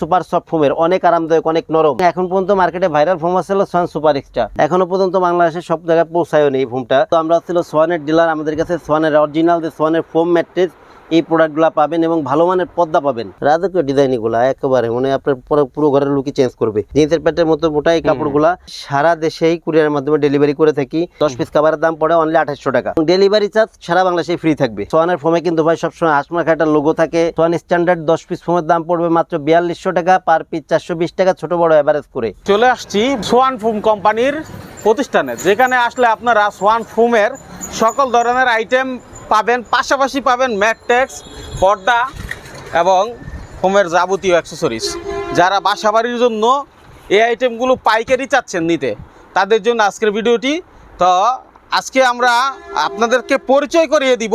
Super soft ফোমের, অনেক আরামদায়ক, অনেক নরম। এখন পর্যন্ত মার্কেটে ভাইরাল ফোম আসছিল সোয়ান সুপার এক্সট্রা। এখনও পর্যন্ত বাংলাদেশে সব জায়গায় পৌঁছায়নি এই ফোমটা। তো আমরা ছিল সোয়ানের ডিলার, আমাদের কাছে সোয়ানের অরিজিনাল যে সোয়ানের ফোম ম্যাট্রেস এই প্রোডাক্টগুলো পাবেন এবং ভালো মানের পদ্মা পাবেন। রাজকীয় ডিজাইন এগুলো একেবারে মানে আপনার পুরো পুরো ঘরের লুকই চেঞ্জ করবে। জিন্সের প্যান্টের মতো মোটা এই কাপড়গুলা সারা দেশেই কুরিয়ারের মাধ্যমে ডেলিভারি করে থাকি। দশ পিস কাভারের দাম পড়ে অনলি আঠাশশো টাকা। ডেলিভারি চার্জ সারা বাংলাদেশে ফ্রি থাকবে। সোয়ানের ফোমে কিন্তু ভাই সবসময় আসমার একটা লোগো থাকে। সোয়ান স্ট্যান্ডার্ড দশ পিস ফোমের দাম পড়বে মাত্র বিয়াল্লিশশো টাকা পার পিস চারশো বিশ টাকা ছোট বড় অ্যাভারেজ করে। চলে আসছি সোয়ান ফোম কোম্পানির প্রতিষ্ঠানে। যেখানে আসলে আপনারা সোয়ান ফোমের সকল ধরনের আইটেম পাবেন পাশাপাশি পাবেন ম্যাটটেক্স পর্দা এবং হোমের যাবতীয় অ্যাক্সেসরিজ যারা বাসাবাড়ির জন্য এই আইটেমগুলো পাইকারি চাচ্ছেন নিতে তাদের জন্য আজকের ভিডিওটি। তো আজকে আমরা আপনাদেরকে পরিচয় করিয়ে দিব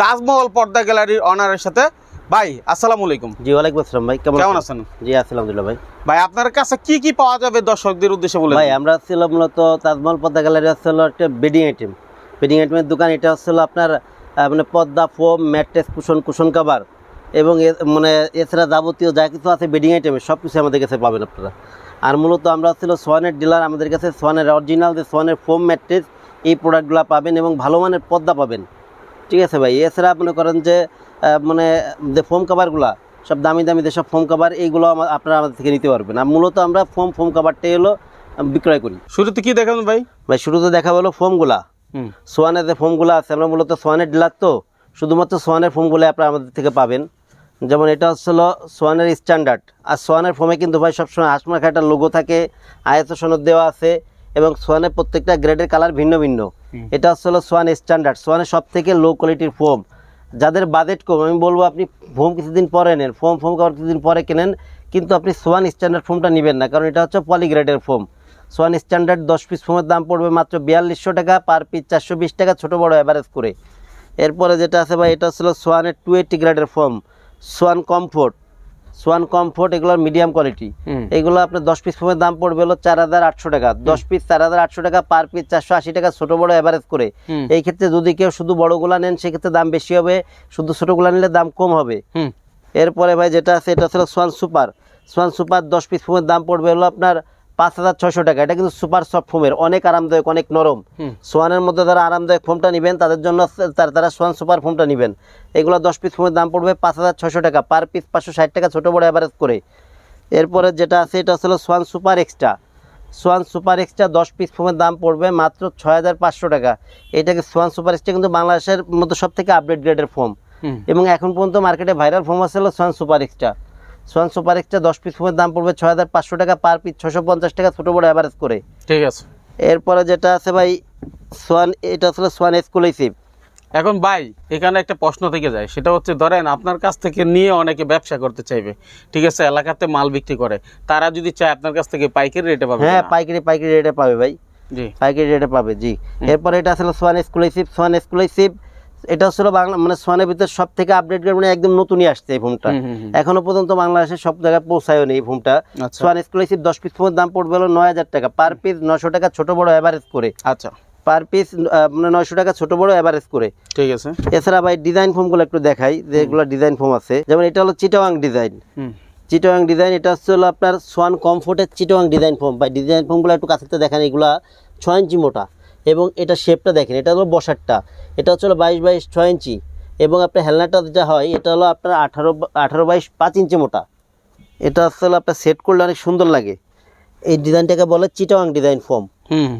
তাজমহল পর্দা গ্যালারির অনারের সাথে। ভাই আসসালামু আলাইকুম। জি ওয়ালাইকুম আসসালাম ভাই কেমন কেমন আছেন? জি আলহামদুলিল্লাহ ভাই। ভাই আপনার কাছে কি কি পাওয়া যাবে দর্শকদের উদ্দেশ্যে বলে ভাই আমরা ছিল মূলত তাজমহল পর্দা গ্যালারি হচ্ছিল একটা বেডিং আইটেম বেডিং আইটেমের দোকান এটা হচ্ছিল আপনার মানে Padma foam mattress cushion cushion cover এবং মানে এছাড়া যাবতীয় যা কিছু আছে বেডিং আইটেমে সব কিছু আমাদের কাছে পাবেন আপনারা। আর মূলত আমরা ছিল সোয়ানের ডিলার আমাদের কাছে সোয়ানের অরিজিনাল যে সোয়ানের ফোম ম্যাট্রেস এই প্রোডাক্টগুলো পাবেন এবং ভালো মানের পদ্মা পাবেন। ঠিক আছে ভাই? এছাড়া মনে করেন যে মানে যে ফোম কাভারগুলা সব দামি দামি যেসব ফোম কাভার এইগুলো আপনারা আমাদের থেকে নিতে পারবেন। আর মূলত আমরা ফোম ফোম কাভারটাই হলো বিক্রয় করি। শুরুতে কি দেখাবেন ভাই? ভাই শুরুতে দেখা হলো ফোমগুলা। সোয়ানের যে ফোমগুলো আছে আমরা মূলত সোয়ানের ডিলার তো শুধুমাত্র সোয়ানের ফোমগুলো আপনারা আমাদের থেকে পাবেন। যেমন এটা হচ্ছিল সোয়ানের স্ট্যান্ডার্ড। আর সোয়ানের ফোমে কিন্তু ভাই সবসময় একটা লোগো থাকে আয়ত সনদ দেওয়া আছে এবং সোয়ানের প্রত্যেকটা গ্রেডের কালার ভিন্ন ভিন্ন। এটা হচ্ছিল সোয়ান স্ট্যান্ডার্ড সোয়ানের সব থেকে লো কোয়ালিটির ফোম যাদের বাজেট কম আমি বলব আপনি ফোম কিছুদিন পরে নেন ফোম ফোম কিছুদিন পরে কেনেন কিন্তু আপনি সোয়ান স্ট্যান্ডার্ড ফোমটা নেবেন না কারণ এটা হচ্ছে পলিগ্রেডের ফোম সোয়ান স্ট্যান্ডার্ড দশ পিস ফোমের দাম পড়বে মাত্র বিয়াল্লিশশো টাকা পার পিস চারশো বিশ টাকা ছোটো বড় অ্যাভারেজ করে। এরপরে যেটা আছে ভাই এটা হচ্ছিল সোয়ানের টু এইটি গ্রেডের foam Swan comfort Swan comfort এগুলোর মিডিয়াম কোয়ালিটি এগুলো আপনার দশ পিস ফোমের দাম পড়বে হলো চার হাজার আটশো টাকা। দশ পিস চার হাজার আটশো টাকা পার পিস চারশো আশি টাকা ছোটো বড় অ্যাভারেজ করে। এই ক্ষেত্রে যদি কেউ শুধু বড়গুলা নেন সেক্ষেত্রে দাম বেশি হবে। শুধু ছোটোগুলা নিলে দাম কম হবে। এরপরে ভাই যেটা আছে এটা হলো সোয়ান সুপার। সোয়ান সুপার দশ পিস ফোমের দাম পড়বে হলো আপনার পাঁচ হাজার ছয়শো টাকা। এটা কিন্তু সুপার সফট ফোমের অনেক আরামদায়ক অনেক নরম। সোয়ানের মধ্যে যারা আরামদায়ক ফোমটা নেবেন তাদের জন্য তারা সোয়ান সুপার ফোমটা নেবেন। এগুলো দশ পিস ফোমের দাম পড়বে পাঁচ হাজার ছয়শো টাকা। পার পিস পাঁচশো ষাট টাকা ছোটো বড় অ্যাভারেজ করে। এরপরে যেটা আছে এটা হলো Swan super extra. Swan super extra দশ পিস ফোমের দাম পড়বে মাত্র ছয় হাজার পাঁচশো টাকা। এটাকে সোয়ান সুপার এক্সট্রা কিন্তু বাংলাদেশের মধ্যে সব থেকে আপডেট গ্রেডের ফোম এবং এখন পর্যন্ত মার্কেটে ভাইরাল ফোম আছে Swan super extra. Swan super extra দশ পিস ফোমের দাম পড়বে ছয় হাজার পাঁচশো টাকা পার পিস ছশো পঞ্চাশ টাকা ছোটো বড় অ্যাভারেজ করে। ঠিক আছে। এরপরে যেটা আছে ভাই সোয়ান এটা আসলে সোয়ান এক্সক্লুসিভ এখন ভাই এখানে একটা প্রশ্ন থেকে যায় সেটা হচ্ছে ধরেন আপনার কাছ থেকে নিয়ে অনেকে ব্যবসা করতে চাইবে ঠিক আছে এলাকাতে মাল বিক্রি করে তারা যদি চায় আপনার কাছ থেকে পাইকারি রেটে পাবে হ্যাঁ পাইকারি পাইকারি রেটে পাবে ভাই। জি। পাইকারি রেটে পাবে জি। এরপরে এটা আসলে সোয়ান এক্সক্লুসিভ সোয়ান এক্সক্লুসিভ এটা হচ্ছিল বাংলা মানে সোয়ানের ভিতরে সব থেকে আপডেট মানে একদম নতুনই আসছে এই ফোনটা। এখনও পর্যন্ত বাংলাদেশে সব জায়গায় পৌঁছায় নেই এই ফোনটা সোয়ান এক্সক্লুসিভ দশ পিস ফোনের দাম পড়বে হলো নয় হাজার টাকা। পার পিস নশো টাকা ছোট বড় অ্যাভারেজ করে। আচ্ছা। পার পিস মানে নয়শো টাকা ছোট বড় অ্যাভারেজ করে। ঠিক আছে। এছাড়া ভাই ডিজাইন ফোমগুলো একটু দেখাই যেগুলো ডিজাইন ফোম আছে। যেমন এটা হলো চিটাওয়াং ডিজাইন চিটোয়াং ডিজাইন এটা হচ্ছে হলো আপনার সোয়ান কমফোর্টের চিটোয়াং ডিজাইন ফোম বা ডিজাইন ফোমগুলো একটু কাছে দেখেন এগুলা ছয় ইঞ্চি মোটা। এবং এটা শেপটা দেখেন এটা হলো বসারটা। এটা হচ্ছে হলো বাইশ বাইশ ছয় ইঞ্চি। এবং আপনার হেলনাটা যেটা হয় এটা হলো আপনার আঠারো আঠারো বাইশ পাঁচ ইঞ্চি মোটা। এটা হচ্ছে হলো আপনার সেট করলে অনেক সুন্দর লাগে। এই ডিজাইনটাকে বলে চিটোয়াং ডিজাইন ফর্ম হুম।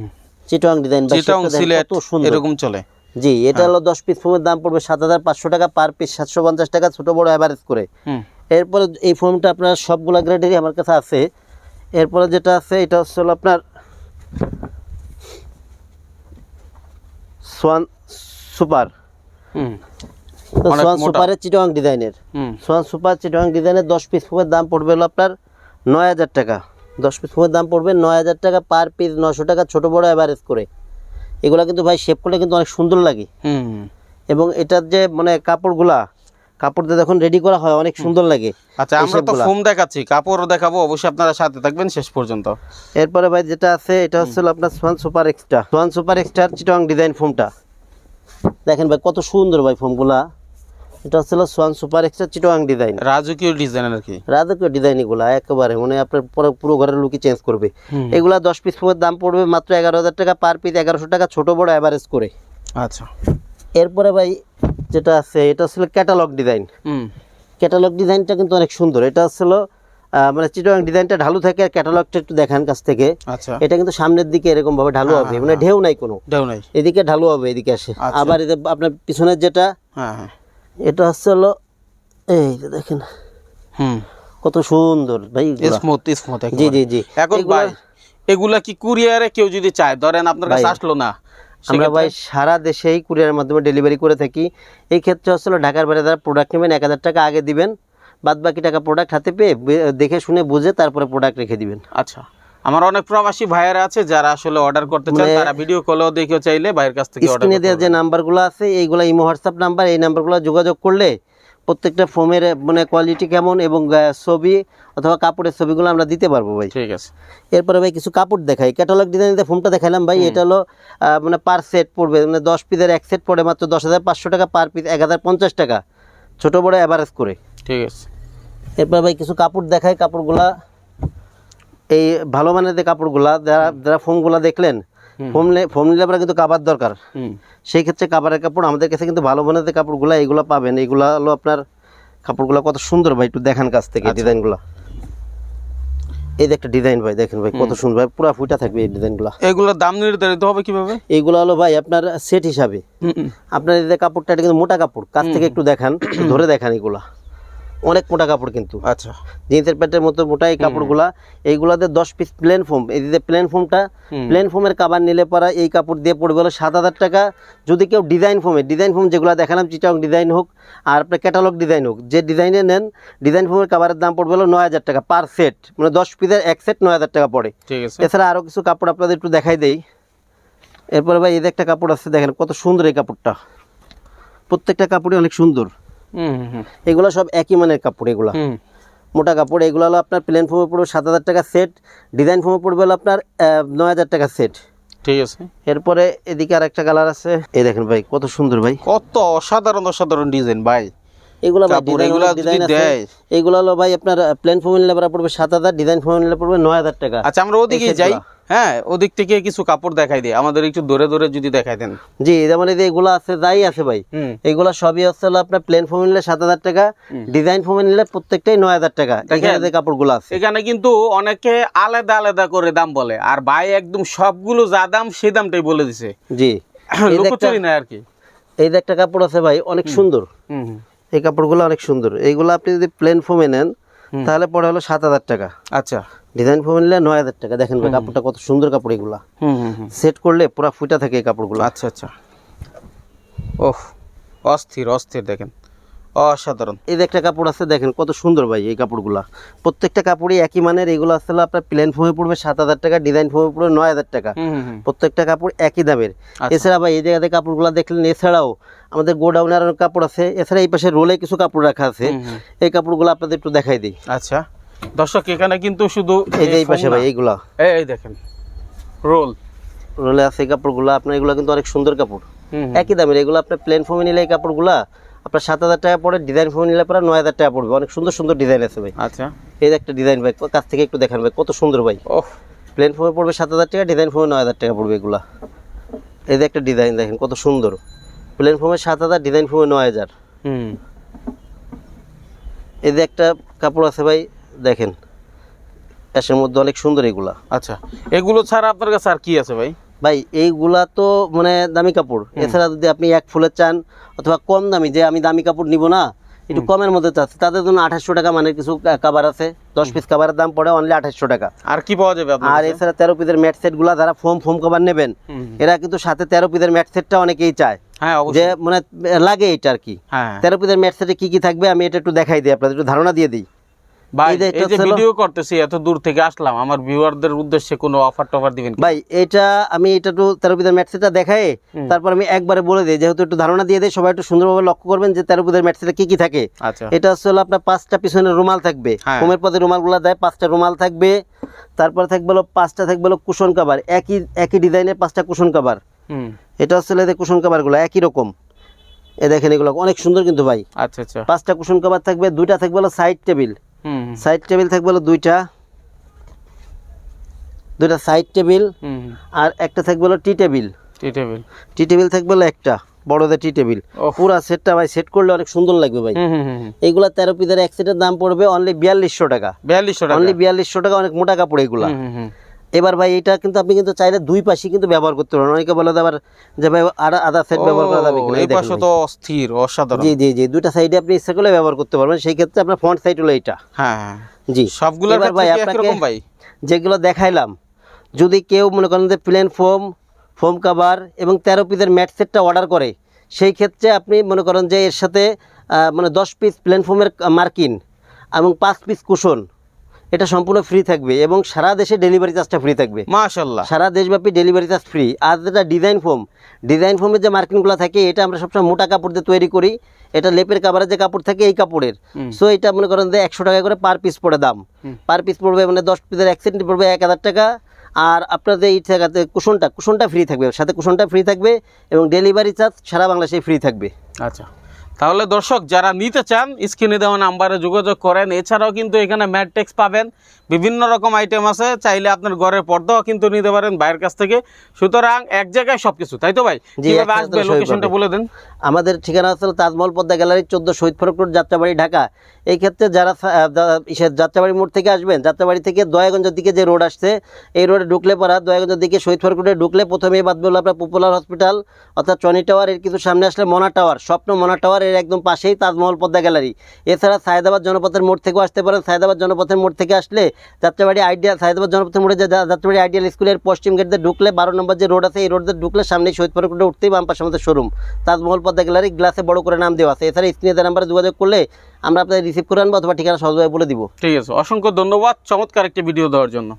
ডিজাইন চিটাং কত সুন্দর। এরকম চলে। জি এটা হলো দশ পিস ফোমের দাম পড়বে সাত হাজার পাঁচশো টাকা পার পিস সাতশো পঞ্চাশ টাকা ছোটো বড় অ্যাভারেজ করে। এরপরে এই ফোমটা আপনার সবগুলা গ্রেডেরই আমার কাছে আছে। এরপরে যেটা আছে এটা হচ্ছে হলো আপনার সোয়ান সুপার। সোয়ান। সুপারের চিটং ডিজাইনের। হুম। সোয়ান সুপার চিটং ডিজাইনের দশ পিস ফুকের দাম পড়বে হলো আপনার নয় হাজার টাকা। দশ পিস ফুকের দাম পড়বে নয় হাজার টাকা পার পিস নশো টাকা ছোটো বড় অ্যাভারেজ করে। এগুলো কিন্তু ভাই শেপ করলে কিন্তু অনেক সুন্দর লাগে। হুম। এবং এটার যে মানে কাপড়গুলা কাপড় দিয়ে যখন রেডি করা হয় অনেক সুন্দর লাগে আচ্ছা আমরা তো ফোম দেখাচ্ছি। কাপড় দেখাবো অবশ্যই আপনারা সাথে থাকবেন শেষ পর্যন্ত। এরপরে ভাই যেটা আছে এটা হচ্ছে আপনার Swan super extra Swan super এক্সট্রার চিটং ডিজাইন ফোমটা দেখেন ভাই কত সুন্দর ভাই ফোমগুলা এটা হচ্ছে সোয়ান সুপার এক্সট্রা চিটোয়াং ডিজাইন রাজকীয় ডিজাইন আর কি। রাজকীয় ডিজাইন এগুলা একেবারে মানে আপনার পুরো পুরো ঘরের লুকি চেঞ্জ করবে। এগুলা দশ পিস ফোমের দাম পড়বে মাত্র এগারো হাজার টাকা পার পিস এগারোশো টাকা ছোট বড় অ্যাভারেজ করে। আচ্ছা। এরপরে ভাই যেটা আছে এটা হচ্ছিল ক্যাটালগ ডিজাইন ক্যাটালগ ডিজাইনটা কিন্তু অনেক সুন্দর। এটা আহ, মানে চিটোয়াং ডিজাইনটা ঢালু থাকে আর ক্যাটালগটা একটু দেখান কাছ থেকে। আচ্ছা। এটা কিন্তু সামনের দিকে এরকম ভাবে ঢালু হবে মানে ঢেউ নাই কোনো। দেও নাই। এদিকে ঢালু হবে এদিকে আসে। আচ্ছা। আবার যে আপনার পিছনের যেটা হ্যাঁ হ্যাঁ। এটা হচ্ছে হলো এই যে দেখেন। হুম। কত সুন্দর ভাই। স্মুথ স্মুথ জি জি জি। এখন এগুলা কি কুরিয়ারে কেউ যদি চায়? ধরেন আপনার কাছে আসলো না। আমরা ভাই সারা দেশেই কুরিয়ারের মাধ্যমে ডেলিভারি করে থাকি। এই ক্ষেত্রে আসলে ঢাকার বাইরে তারা প্রোডাক্ট নেবেন এক হাজার টাকা আগে দিবেন বাদ বাকি টাকা প্রোডাক্ট হাতে পেয়ে দেখে শুনে বুঝে তারপরে প্রোডাক্ট রেখে দিবেন। আচ্ছা আমার অনেক প্রবাসী ভাইয়েরা আছে যারা আসলে অর্ডার করতে চান মানে- তারা ভিডিও কলও দেখেও চাইলে ভাইয়ের কাছ থেকে অর্ডার স্ক্রিনে দেওয়া যে নাম্বারগুলো আছে এইগুলো ইমো হোয়াটসঅ্যাপ নাম্বার এই নাম্বারগুলো যোগাযোগ করলে প্রত্যেকটা ফোমের মানে কোয়ালিটি কেমন এবং ছবি অথবা কাপড়ের ছবিগুলো আমরা দিতে পারব ভাই। ঠিক আছে। এরপরে ভাই কিছু কাপড় দেখাই। ক্যাটালগ ডিজাইনের ফোমটা দেখাইলাম ভাই এটা হলো মানে পার সেট পড়বে মানে দশ পিসের এক সেট পড়ে মাত্র দশ হাজার পাঁচশো টাকা পার পিস এক হাজার পঞ্চাশ টাকা। ছোটো বড় অ্যাভারেজ করে। ঠিক আছে। এরপর ভাই কিছু কাপড় দেখাই কাপড়গুলা। এই ভালো মানের যে কাপড়গুলা যারা যারা ফোমগুলা দেখলেন ফোম ফোম নিলে পরে কিন্তু কাবার দরকার। সেই ক্ষেত্রে কাবারের কাপড় আমাদের কাছে কিন্তু ভালো যে কাপড়গুলো এইগুলো পাবেন। এইগুলো হলো আপনার কাপড়গুলো কত সুন্দর ভাই একটু দেখান কাছ থেকে ডিজাইনগুলো। এই যে একটা ডিজাইন ভাই দেখেন ভাই কত সুন্দর ভাই পুরো ফুটা থাকবে এই ডিজাইনগুলো। এগুলোর দাম নির্ধারিত হবে কীভাবে? এইগুলো হলো ভাই আপনার সেট হিসাবে। আপনার এই যে কাপড়টা এটা কিন্তু মোটা কাপড়। কাছ থেকে একটু দেখান ধরে দেখান এগুলা। অনেক মোটা কাপড় কিন্তু। আচ্ছা। জিন্সের প্যান্টের মতো মোটা এই কাপড়গুলা এইগুলাতে দশ পিস প্লেন ফোম এই যে প্লেন ফোমটা প্লেন ফোমের কাবার নিলে পরা এই কাপড় দিয়ে পড়বে হলো সাত হাজার টাকা। যদি কেউ ডিজাইন ফোমের ডিজাইন ফোম যেগুলো দেখালাম চিটাং ডিজাইন হোক আর আপনার ক্যাটালগ ডিজাইন হোক যে ডিজাইনে নেন ডিজাইন ফোমের কাবারের দাম পড়বে হলো নয় হাজার টাকা পার সেট মানে দশ পিসের এক সেট নয় হাজার টাকা পড়ে। ঠিক আছে। এছাড়া আরও কিছু কাপড় আপনাদের একটু দেখাই দেই। এরপরে ভাই এই যে একটা কাপড় আছে দেখেন কত সুন্দর এই কাপড়টা। প্রত্যেকটা কাপড়ই অনেক সুন্দর। এগুলো সব একই মানের কাপড় এগুলা। মোটা কাপড় এগুলো হলো আপনার প্লেন ফোমে পড়বে সাত হাজার টাকা সেট ডিজাইন ফোমে পড়বে হলো আপনার নয় হাজার টাকা সেট ঠিক আছে। এরপরে এদিকে আর একটা কালার আছে। এই দেখেন ভাই কত সুন্দর ভাই। কত অসাধারণ অসাধারণ ডিজাইন ভাই। এগুলো এগুলা হলো ভাই আপনার প্লেন পড়বে সাত হাজার ডিজাইন পড়বে নয় হাজার টাকা। আচ্ছা আমরা ওদিকে যাই। হ্যাঁ ওদিক থেকে কিছু কাপড় দেখাই দিই। আমাদের একটু দূরে দূরে যদি দেখাই দেন। জি যেমন এই যে এগুলো আছে যাই আছে ভাই এগুলো সবই হচ্ছে হলো আপনার প্লেন ফোমে নিলে সাত হাজার টাকা ডিজাইন ফোমে নিলে প্রত্যেকটাই নয় হাজার টাকা। এখানে যে কাপড়গুলো আছে। এখানে কিন্তু অনেকে আলাদা আলাদা করে দাম বলে। আর ভাই একদম সবগুলো যা দাম সেই দামটাই বলে দিছে। জি। যে না আর কি। এই যে একটা কাপড় আছে ভাই অনেক সুন্দর। হুম। এই কাপড়গুলো অনেক সুন্দর। এইগুলো আপনি যদি প্লেন ফোমে নেন তাহলে পরে হলো সাত হাজার টাকা। আচ্ছা। ডিজাইন ফোমে নিলে নয় হাজার টাকা। দেখেন ভাই কাপড়টা কত সুন্দর কাপড় এগুলা। হুম হুম হুম। সেট করলে পুরো ফুটা থাকে এই কাপড়গুলো। আচ্ছা আচ্ছা। ওহ অস্থির অস্থির দেখেন। অসাধারণ। এই যে একটা কাপড় আছে দেখেন কত সুন্দর ভাই এই কাপড়গুলা। প্রত্যেকটা কাপড়ই একই মানের এগুলো আসলে আপনার প্লেন ফোমে পড়বে সাত হাজার টাকা ডিজাইন ফোমে পড়বে নয় হাজার টাকা। প্রত্যেকটা কাপড় একই দামের। আচ্ছা। এছাড়া ভাই এই জায়গাতে কাপড়গুলো দেখলেন এছাড়াও আমাদের গোডাউনে আরও কাপড় আছে এছাড়া এই পাশে রোলে কিছু কাপড় রাখা আছে। এই কাপড়গুলো আপনাদের একটু দেখাই দিই। আচ্ছা। দর্শক এখানে কিন্তু শুধু এই যে এই পাশে ভাই। এইগুলা। এই দেখেন। রোল রোলে আছে কাপড়গুলো আপনার এগুলো কিন্তু অনেক সুন্দর কাপড়। একই দামের এগুলো আপনার প্লেন ফোমে নিলে এই কাপড়গুলা আপনার সাত হাজার টাকা পড়ে ডিজাইন ফোমে নিলে পরে নয় হাজার টাকা পড়বে। অনেক সুন্দর সুন্দর ডিজাইন আছে ভাই। আচ্ছা। এই যে একটা ডিজাইন ভাই কাছ থেকে একটু দেখান ভাই কত সুন্দর ভাই। ওহ। প্লেন ফোমে পড়বে সাত হাজার টাকা ডিজাইন ফোমে নয় হাজার টাকা পড়বে এগুলা। এই যে একটা ডিজাইন দেখেন কত সুন্দর। প্লেন ফোমে সাত হাজার ডিজাইন ফোমে নয় হাজার। হুম। এই যে একটা কাপড় আছে ভাই দেখেন। অ্যাশের মধ্যে অনেক সুন্দর এগুলা। আচ্ছা। এগুলো ছাড়া আপনার কাছে আর কি আছে ভাই? ভাই এইগুলা তো মানে দামি কাপড়। এছাড়া যদি আপনি এক ফুলের চান অথবা কম দামি যে আমি দামি কাপড় নিব না একটু কমের মধ্যে চাচ্ছি। তাদের জন্য আঠাশশো টাকা মানে কিছু কাবার আছে। দশ পিস কাবারের দাম পড়ে অনলি আঠাশশো টাকা। আর কি পাওয়া যাবে আর এছাড়া তেরো পিসের ম্যাট সেটগুলা যারা ফোম ফোম কাবার নেবেন। এরা কিন্তু সাথে তেরো পিসের ম্যাট সেটটা অনেকেই চায়। হ্যাঁ যে মানে লাগে এটা আর কি। হ্যাঁ। তেরো পিসের ম্যাট সেটে কি কি থাকবে আমি এটা একটু দেখাই দিই আপনাদের একটু ধারণা দিয়ে দিই। ভাই এই যে ভিডিও করতেছি এত দূর থেকে আসলাম আমার ভিউয়ারদের উদ্দেশ্যে কোনো অফার টফার দিবেন ভাই এটা আমি এটা সেটটা দেখাই তারপর আমি একবারে বলে দিই যেহেতু একটু ধারণা দিয়ে দিই সবাই একটু সুন্দরভাবে লক্ষ্য করবেন যে কি কি থাকে। আচ্ছা। এটা হচ্ছে হলো আপনার পাঁচটা পিছনে রুমাল থাকবে। হ্যাঁ। হোমের পদে রুমালগুলো দেয় পাঁচটা রুমাল থাকবে তারপর থাকবে হলো পাঁচটা থাকবে হলো কুশন কাভার একই একই ডিজাইনের পাঁচটা কুশন কাভার হুম। এটা হচ্ছে কুশন কাভারগুলো একই রকম। এ দেখেন এগুলো অনেক সুন্দর কিন্তু ভাই। আচ্ছা আচ্ছা। পাঁচটা কুশন কভার থাকবে দুইটা থাকবে হলো সাইড টেবিল সাইড টেবিল থাকবে হলো দুইটা। দুইটা সাইড টেবিল। আর একটা থাকবে হলো tea table tea table tea table থাকবে হলো একটা বড়দের টি টেবিল পুরো সেটটা ভাই সেট করলে অনেক সুন্দর লাগবে ভাই। এইগুলা তেরো পিসের এক সেটের দাম পড়বে অনলি বিয়াল্লিশশো টাকা। বিয়াল্লিশশো টাকা। অনলি বিয়াল্লিশশো টাকা অনেক মোটা কাপড় এগুলা। হুম হুম হুম। এবার ভাই এটা কিন্তু আপনি কিন্তু চাইলে দুই পাশে কিন্তু ব্যবহার করতে পারেন। অনেকে বলে আবার যে ভাই আদা আদা সাইড ব্যবহার করা যাবে কিনা? এই পাশে তো অস্থির অসাধারণ। জি জি জি দুইটা সাইডে আপনি ইচ্ছা করলে ব্যবহার করতে পারবেন। সেই ক্ষেত্রে আপনার ফ্রন্ট সাইড হলো এটা হ্যাঁ হ্যাঁ। জি। সবগুলোর ভাই আপনাকে রকম ভাই? যেগুলো দেখাইলাম যদি কেউ মনে করেন যে প্লেন ফোম ফোম কাভার এবং তেরো পিসের ম্যাট সেটটা অর্ডার করে সেই ক্ষেত্রে আপনি মনে করেন যে এর সাথে মানে দশ পিস প্লেন ফোমের মার্কিন এবং পাঁচ পিস কুশন এটা সম্পূর্ণ ফ্রি থাকবে এবং সারা দেশে ডেলিভারি চার্জটা ফ্রি থাকবে। মাশাল্লাহ সারা দেশব্যাপী ডেলিভারি চার্জ ফ্রি আর যেটা ডিজাইন ফোম ডিজাইন ফোমের যে মার্কিনগুলো থাকে এটা আমরা সবসময় মোটা কাপড় দিয়ে তৈরি করি। এটা লেপের কাভারের যে কাপড় থাকে এই কাপড়ের। সো এটা মনে করেন যে একশো টাকা করে পার পিস পড়ে দাম। পার পিস পড়বে মানে দশ পিসের এক সেন্টি পড়বে এক হাজার টাকা। আর আপনাদের এই টাকাতে কুশনটা কুশনটা ফ্রি থাকবে। সাথে কুশনটা ফ্রি থাকবে এবং ডেলিভারি চার্জ সারা বাংলাদেশে ফ্রি থাকবে। আচ্ছা। তাহলে দর্শক যারা নিতে চান স্ক্রিনে দেওয়া নাম্বারে যোগাযোগ করেন। এছাড়াও কিন্তু এখানে ম্যাটটেক্স পাবেন। বিভিন্ন রকম আইটেম আছে। চাইলে আপনার ঘরের পর্দাও কিন্তু নিতে পারেন বাইরের কাছ থেকে। সুতরাং এক জায়গায় সবকিছু তাই তো ভাই? কীভাবে আসবে? লোকেশনটা বলে দেন। আমাদের ঠিকানা হচ্ছে তাজমহল পদ্মা গ্যালারি চোদ্দ শহীদ ফরক রোড যাত্রাবাড়ি ঢাকা। এই ক্ষেত্রে যারা যাত্রাবাড়ি মোড় থেকে আসবেন যাত্রাবাড়ি থেকে দয়াগঞ্জের দিকে যে রোড আসছে এই রোডে ঢুকলে পরা দয়াগঞ্জের দিকে শহীদ ফরক রোডে ঢুকলে প্রথমে বাদ বলল আপনার পপুলার হসপিটাল অর্থাৎ চনি টাওয়ার এর কিছু সামনে আসলে মনা টাওয়ার স্বপ্ন মনা টাওয়ার এর একদম পাশেই তাজমহল পদ্মা গ্যালারি। এছাড়া সায়দাবাদ জনপথের মোড় থেকেও আসতে পারেন। সায়দাবাদ জনপথের মোড় থেকে আসলে যাত্রাবাড়ি আইডিয়াল, সায়দাবাদ জনপথের মোড়ে যাত্রাবাড়ি আইডিয়াল স্কুলের পশ্চিম গেট দিয়ে ঢুকলে বারো নম্বর যে রোড আছে, এই রোড ঢুকলে সামনে শহীদ ফরক রোডে উঠতেই বাম পাশে আমাদের শোরুম তাজমহল পদ্মা গ্যালারি গ্লাসে বড় করে নাম দেওয়া আছে। এছাড়া স্ক্রিনে নাম্বারে যোগাযোগ করলে আমরা আপনাদের রিসিভ করে আনব অথবা ঠিকানা সহজভাবে বলে দিব। ঠিক আছে। অসংখ্য ধন্যবাদ। চমৎকার একটি ভিডিও দেওয়ার জন্য।